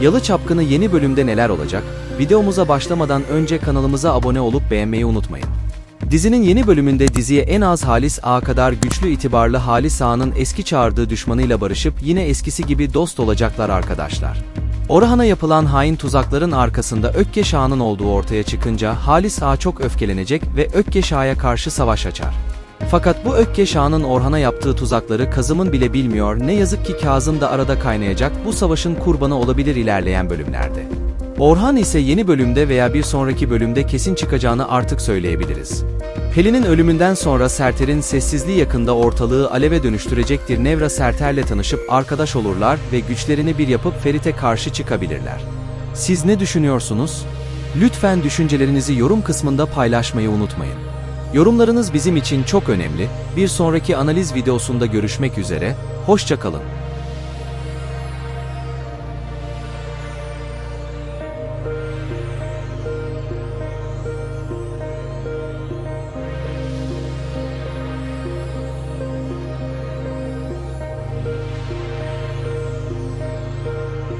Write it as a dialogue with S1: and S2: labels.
S1: Yalı Çapkını yeni bölümde neler olacak? Videomuza başlamadan önce kanalımıza abone olup beğenmeyi unutmayın. Dizinin yeni bölümünde diziye en az Halis Ağa kadar güçlü itibarlı Halis Ağa'nın eski çağırdığı düşmanıyla barışıp yine eskisi gibi dost olacaklar arkadaşlar. Orhan'a yapılan hain tuzakların arkasında Ökkeş Ağa'nın olduğu ortaya çıkınca Halis Ağa çok öfkelenecek ve Ökkeş Ağa'ya karşı savaş açar. Fakat bu Ökkeş Ağa'nın Orhan'a yaptığı tuzakları Kazım'ın bile bilmiyor ne yazık ki Kazım da arada kaynayacak bu savaşın kurbanı olabilir ilerleyen bölümlerde. Orhan ise yeni bölümde veya bir sonraki bölümde kesin çıkacağını artık söyleyebiliriz. Pelin'in ölümünden sonra Serter'in sessizliği yakında ortalığı aleve dönüştürecektir. Nevra Serter'le tanışıp arkadaş olurlar ve güçlerini bir yapıp Ferit'e karşı çıkabilirler. Siz ne düşünüyorsunuz? Lütfen düşüncelerinizi yorum kısmında paylaşmayı unutmayın. Yorumlarınız bizim için çok önemli. Bir sonraki analiz videosunda görüşmek üzere, hoşça kalın.